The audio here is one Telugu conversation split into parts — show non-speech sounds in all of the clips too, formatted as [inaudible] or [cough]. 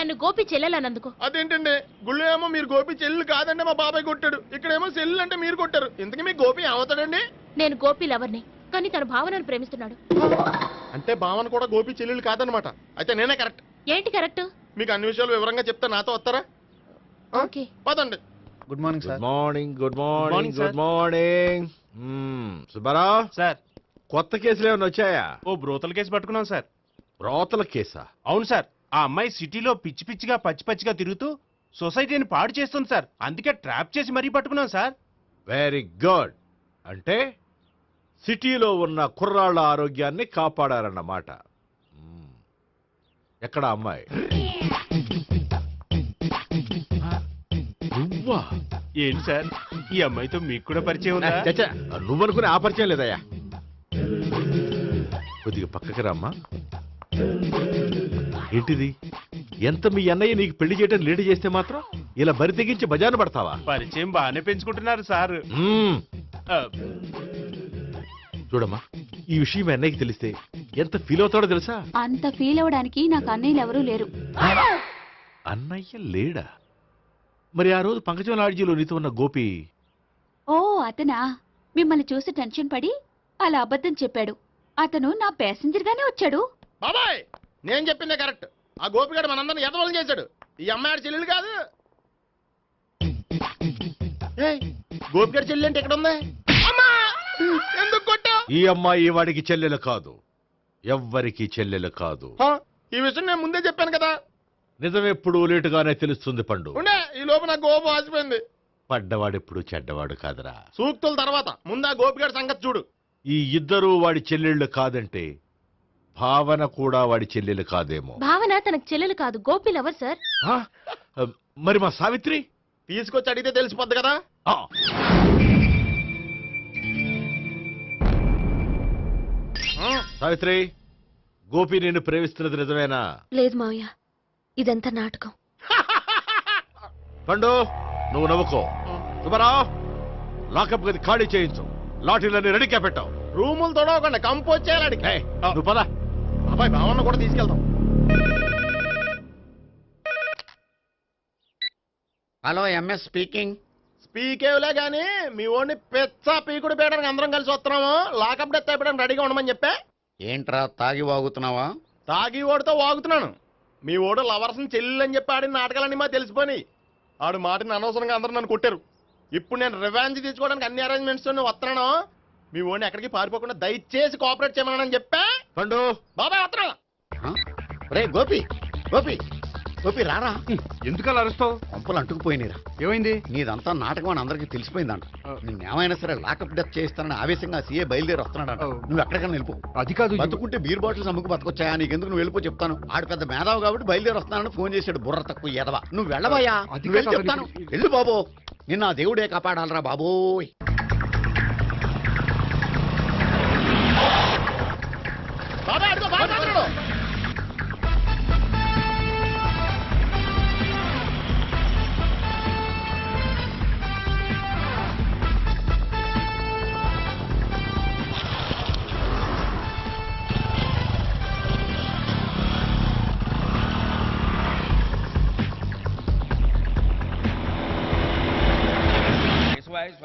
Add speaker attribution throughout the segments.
Speaker 1: నన్ను గోపి చెల్లెలన్నందుకు
Speaker 2: అదేంటండి? గుళ్ళు ఏమో మీరు గోపి చెల్లు కాదండి మా బాబాయ్ కొట్టాడు. ఇక్కడేమో చెల్లు అంటే మీరు కొట్టారు. ఇంతకీ మీ గోపి ఏమవుతాడండి?
Speaker 1: నేను గోపి లవర్ని. కానీ తన భావనను ప్రేమిస్తున్నాడు.
Speaker 2: అంటే భావన కూడా గోపి చెల్లెలు కాదనమాట అయితే నేనే కరెక్ట్.
Speaker 1: ఏంటి కరెక్ట్?
Speaker 2: మీకు అన్ని విషయాలు వివరంగా చెప్తే నాతో వస్తారా?
Speaker 1: ఓకే.
Speaker 2: పదండి.
Speaker 3: Good morning
Speaker 4: good
Speaker 3: sir
Speaker 4: morning good
Speaker 3: morning,
Speaker 4: morning. Good morning. Subbarao?
Speaker 3: Sir.
Speaker 4: కొత్త కేసులు ఏమైనా వచ్చాయా?
Speaker 3: ఓ బ్రోతల కేసు పట్టుకున్నాం సార్.
Speaker 4: రోతల కేసా?
Speaker 3: అవును సార్. ఆ అమ్మాయి సిటీలో పిచ్చి పిచ్చిగా పచ్చి పచ్చిగా తిరుగుతూ సొసైటీని పాడు చేస్తుంది సార్. అందుకే ట్రాప్ చేసి మరీ పట్టుకున్నాం సార్.
Speaker 4: వెరీ గుడ్ అంటే సిటీలో ఉన్న కుర్రాళ్ళ ఆరోగ్యాన్ని కాపాడారన్నమాట. మ్మ్. ఎక్కడ అమ్మాయి? నువ్వా
Speaker 3: ఏంటి సార్? ఈ అమ్మాయితో మీకు కూడా పరిచయం ఉందా?
Speaker 4: చచ్చా, నువ్వనుకునే ఆ పరిచయం లేదయ్యా. కొద్దిగా పక్కకి రమ్మా. ఏంటిది? ఎంత మీ అన్నయ్య నీకు పెళ్ళి చేయడం లేట్ చేస్తే మాత్రం ఇలా బరి తెగించి బజారు పడతావా?
Speaker 3: పరిచయం బాగానే పెంచుకుంటున్నారు సార్.
Speaker 4: మ్మ్. చూడమ్మా ఈ విషయం మీ అన్నయ్యకి తెలిస్తే ఎంత ఫీల్ అవుతాడో తెలుసా?
Speaker 5: అంత ఫీల్ అవ్వడానికి నాకు అన్నయ్యలు ఎవరూ లేరు.
Speaker 4: అన్నయ్య లేడా? మరి ఆ రోజు పంకజం లాడ్జీలో నీతో ఉన్న గోపి?
Speaker 5: ఓ అతనా? మిమ్మల్ని చూసి టెన్షన్ పడి అలా అబద్ధం చెప్పాడు. అతను నా ప్యాసింజర్ గానే వచ్చాడు.
Speaker 2: బాబాయ్! నేను చెప్పిందే కరెక్ట్. ఆ గోపిగాడు మనందరిని ఎదవలం చేశాడు. ఈ అమ్మాయి చెల్లెలు కాదు. గోపిగాడి చెల్లి అంటే ఎక్కడ ఉంది? అమ్మా! ఎందుకు కొట్టా
Speaker 4: ఈ అమ్మాయి వాడికి చెల్లెలు కాదు. ఎవ్వరికి చెల్లెలు కాదు.
Speaker 2: ఈ విషయం నేను ముందే చెప్పాను కదా.
Speaker 4: నిజమెప్పుడు లేటుగానే తెలుస్తుంది పండు.
Speaker 2: ఈ లోపు నా గోపు ఆసిపోయింది
Speaker 4: పడ్డవాడెప్పుడు చెడ్డవాడు కాదురా.
Speaker 2: సూక్తుల తర్వాత ముందు గోపిగాడి సంగతి చూడు.
Speaker 4: ఈ ఇద్దరూ వాడి చెల్లెళ్ళు కాదంటే భావన కూడా వాడి చెల్లెలు కాదేమో.
Speaker 1: భావన తనకు చెల్లెలు కాదు గోపి లవర్ సార్.
Speaker 4: ఆ? మరి మా సావిత్రి?
Speaker 2: తీసుకొచ్చి అడిగితే తెలిసిపోద్ది కదా?
Speaker 4: ఆ. సావిత్రి గోపి నిన్ను ప్రేమిస్తున్నది నిజమేనా?
Speaker 1: లేదు మావయ్య ఇదంతా నాటకం.
Speaker 4: పండు నువ్వు నవ్వుకో. సుబ్బారావు లాకప్ గది ఖాళీ చేయించు. లాఠీలన్నీ రెడీగా పెట్టావు.
Speaker 2: రూములు తొడవకుండా కంపోజ్ చేయాలి అడిగి.
Speaker 4: ఏయ్, నువ్వు పద.
Speaker 2: అబ్బాయి భావన కూడా తీసుకెళ్తాం
Speaker 6: హలో ఎంఎస్ స్పీకింగ్.
Speaker 2: స్పీకేవ్లే గానీ మీ ఓడిని పెచ్చ పీకుడు పేయడానికి అందరం కలిసి వస్తున్నాము. లాకప్ డెత్ అయిపోయడానికి రెడీగా ఉండమని చెప్పే.
Speaker 6: ఏంట్రా తాగి వాగుతున్నావా?
Speaker 2: తాగి ఓడితో వాగుతున్నాను. మీ ఓడు లవర్స్ని చెల్లెలు అని చెప్పి ఆడిన నాటకాలన్నీ మా తెలిసిపోయి ఆడు మాటని అనవసరంగా అందరూ నన్ను కొట్టారు. ఇప్పుడు నేను రివాంజ్ తీసుకోవడానికి అన్ని అరేంజ్మెంట్స్ వస్తున్నాను. మీ ఓడిని ఎక్కడికి పారిపోకుండా దయచేసి కోఆపరేట్ చేయమని చెప్పా?
Speaker 4: పండు.
Speaker 2: బాబాయ్
Speaker 6: ఆ? రే గోపి గోపి గోపి రారా.
Speaker 3: ఎందుకలా అరుస్తావు?
Speaker 6: పంపులు అంటుకుపోయినరా.
Speaker 3: ఏమైంది?
Speaker 6: నీదంతా నాటకం అని అందరికీ తెలిసిపోయిందంట. నిన్నేమైనా సరే లాకప్ డెత్ చేస్తానని ఆవేశంగా సీఏ బయలుదేరి వస్తున్నాడంట. నువ్వు ఎక్కడికైనా వెళ్ళిపో.
Speaker 3: అది కాదు
Speaker 6: బతుకుంటే బీర్ బాటిల్స్ అమ్ముకు బతకొచ్చాయా? నీకెందుకు నువ్వు వెళ్ళిపో చెప్తాను. ఆడు పెద్ద మేధావు కాబట్టి బయలుదేరి వస్తున్నానని ఫోన్ చేశాడు. బుర్ర తక్కువ ఎదవా. నువ్వు వెళ్ళవయ్యా
Speaker 3: అది
Speaker 6: నువ్వు వెళ్ళి
Speaker 3: కాదు,
Speaker 6: చెప్తాను. వెళ్ళు బాబో. నిన్న దేవుడే కాపాడాలరా బాబాయ్.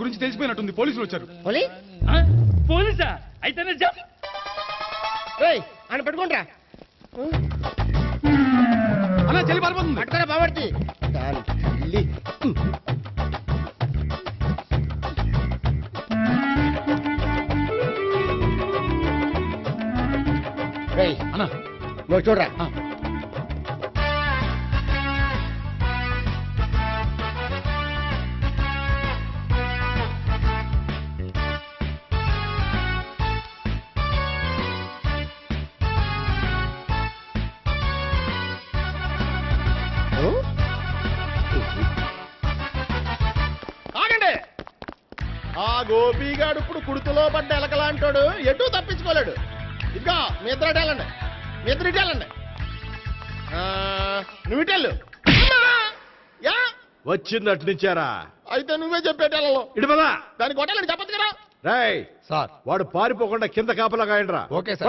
Speaker 3: గురించి తెలిసిపోయినట్టుంది. పోలీసులు వచ్చారు.
Speaker 7: పోలీ?
Speaker 8: ఆ? పోలీసా? అయితేనే చెప్పు
Speaker 7: ఏయ్ ఆయన పట్టుకుంటా
Speaker 3: అన్నా చెల్లి పారిపోతుంది.
Speaker 7: పట్టుకోరా బాబర్తి దాని తల్లి. రేయ్
Speaker 3: అన్నా.
Speaker 7: నువ్వు చూడరా.
Speaker 3: ఆ.
Speaker 2: ఎలకలాంటాడు ఎటు తప్పించుకోలేడు. ఇదిగో మీ ఇద్దరు వెళ్ళండి మీ ఇద్దరు ఇటు వెళ్ళండి ఆ, నువ్వు ఇటు వెళ్ళు అమ్మా! యా!
Speaker 4: వచ్చిందటు నుంచారా?
Speaker 2: అయితే నువ్వే చెప్పేటి వెళ్ళలో.
Speaker 4: ఇటు పదా.
Speaker 2: దాన్ని కొట్టాలని చెప్పదు కదా.
Speaker 4: రేయ్
Speaker 6: సార్.
Speaker 4: వాడు పారిపోకుండా కింద కాపలా కాయండిరా.
Speaker 6: Okay sir.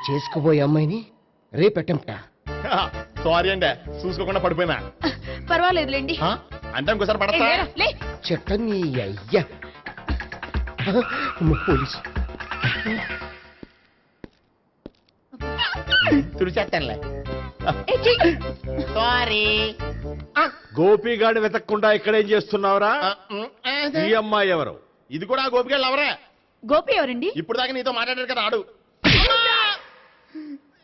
Speaker 7: నేను చేసుకోబోయే అమ్మాయిని రేపెట్టంట
Speaker 2: సారీ అండి చూసుకోకుండా పడిపోయినా.
Speaker 5: పర్వాలేదులేండి.
Speaker 2: ఆ? అంటే ఇంకోసారి
Speaker 5: ఏ,
Speaker 2: పడతా.
Speaker 5: లేరా, లే.
Speaker 7: చెట్ట నీ అయ్యా. అమ్మ, పోలీసు.
Speaker 2: తుడిచేస్తానులే.
Speaker 5: ఏ, చెయ్యి.
Speaker 2: సారీ.
Speaker 4: గోపిగాడు వెతకకుండా ఇక్కడేం చేస్తున్నావురా? ఈ అమ్మాయి ఎవరు?
Speaker 2: ఇది కూడా ఆ గోపికెళ్ళి ఎవరే
Speaker 5: గోపి ఎవరండి?
Speaker 2: ఇప్పుడు దాకా నీతో మాట్లాడాడు కదా ఆడు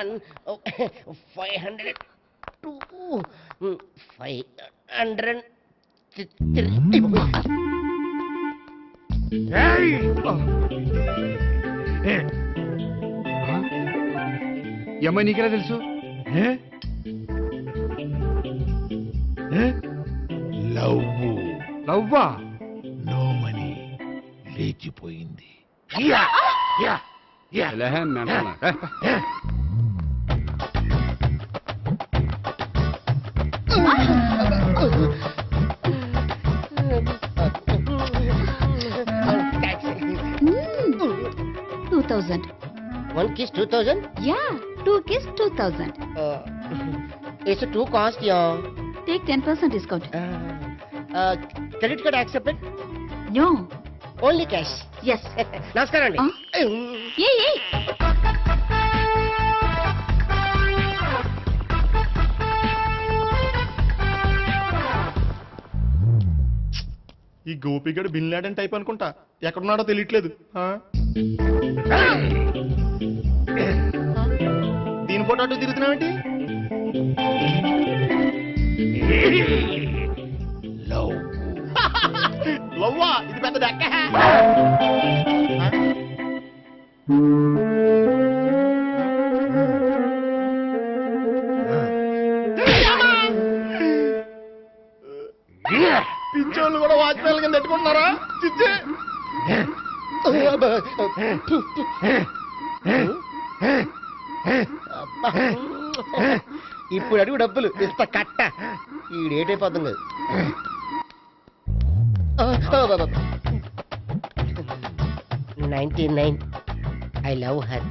Speaker 7: One, oh, [laughs] 500. Two, mm, 500. th- three.
Speaker 9: ఆ? ఈ అమ్మాయి నీకెలా తెలుసు?
Speaker 4: లవ్
Speaker 9: లవ్వా.
Speaker 4: నో మనీ లేచిపోయింది.
Speaker 5: Two thousand.
Speaker 7: One kiss two thousand
Speaker 5: yeah two kiss two thousand
Speaker 7: it's too cost yeah
Speaker 5: take ten percent discount
Speaker 7: credit card accepted
Speaker 5: no
Speaker 7: only cash
Speaker 5: yes
Speaker 7: నమస్కారం అండి
Speaker 5: ఏ ఏ
Speaker 2: ఈ గోపిగడు బిన్ లాడెన్ టైప్ అనుకుంటా. ఎక్కడున్నాడో తెలియట్లేదు. దీని పూట అటు తిరుగుతున్నావేంటి లవ్వా. ఇది పెద్ద డెక్క పింఛోళ్ళు వాచ్మెన్ కింద పెట్టుకుంటున్నారా? చిచ్చే!
Speaker 7: ఇప్పుడు అడుగు డబ్బులు. ఇంత కట్ట. ఈ డేట్ అయిపోతుంది. Ninety nine. I love her.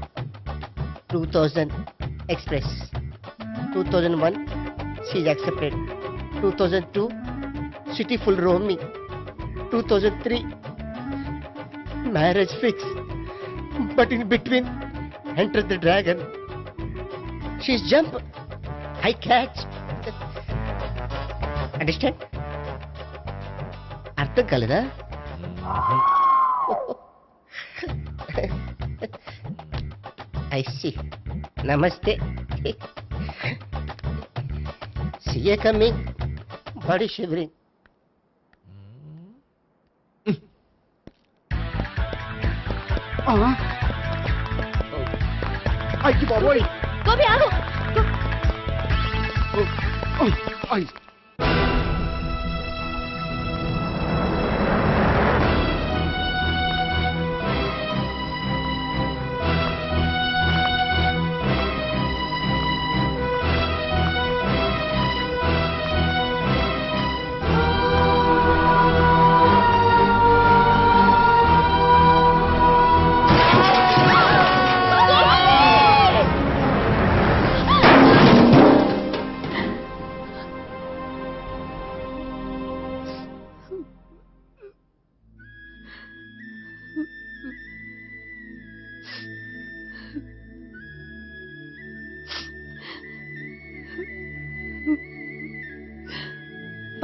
Speaker 7: Two thousand express. Two thousand one. She's accepted two thousand two. City full roaming 2003 marriage fixed but in between enter the dragon she's jump i catch understand ಅರ್ಥ ಕಲದ ಐ ಸಿ ನಮಸ್ತೆ see a coming body shivering
Speaker 9: అయ్యి బాబోయ్.
Speaker 1: గోపి ఆగు.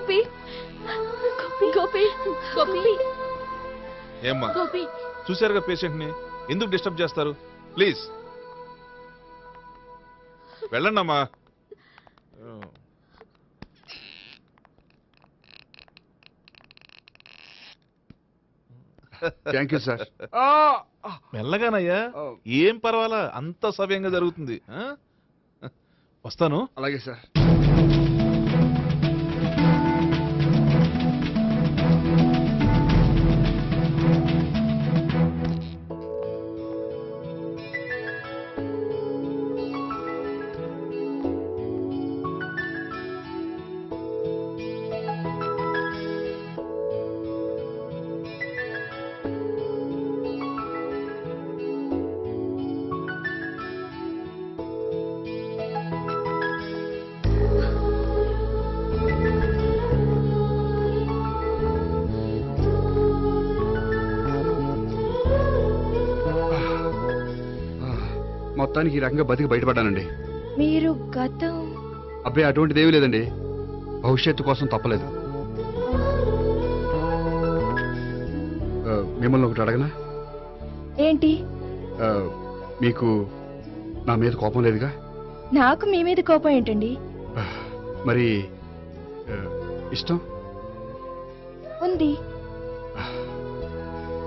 Speaker 1: గోపి. గోపి గోపి
Speaker 10: ఏమ్మా?
Speaker 1: గోపి.
Speaker 10: చూశారుగా పేషెంట్ని ఎందుకు డిస్టర్బ్ చేస్తారు? ప్లీజ్. వెళ్ళండి అమ్మా
Speaker 9: థ్యాంక్ యూ సార్
Speaker 10: మెల్లగానయ్యా. ఏం పర్వాలా? అంత సవ్యంగా జరుగుతుంది? వస్తాను.
Speaker 9: అలాగే సార్ మొత్తానికి ఈ రకంగా బతికి బయటపడ్డానండి.
Speaker 1: మీరు గతం
Speaker 9: అబ్బాయి అటువంటిది ఏమీ లేదండి. భవిష్యత్తు కోసం తప్పలేదు. ఆ, మిమ్మల్ని ఒకటి అడగనా?
Speaker 1: ఏంటి?
Speaker 9: ఆ, మీకు నా మీద కోపం లేదుగా?
Speaker 1: నాకు మీ మీద కోపం ఏంటండి?
Speaker 9: ఆ, మరి ఆ, ఇష్టం?
Speaker 1: ఉంది.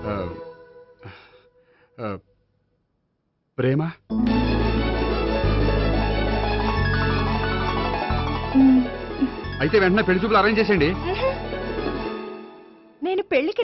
Speaker 9: ఆ, ఆ, ప్రేమ? అయితే వెంటనే పెళ్ళి చూపులు అరేంజ్ చేసేయండి.
Speaker 1: నేను పెళ్ళికి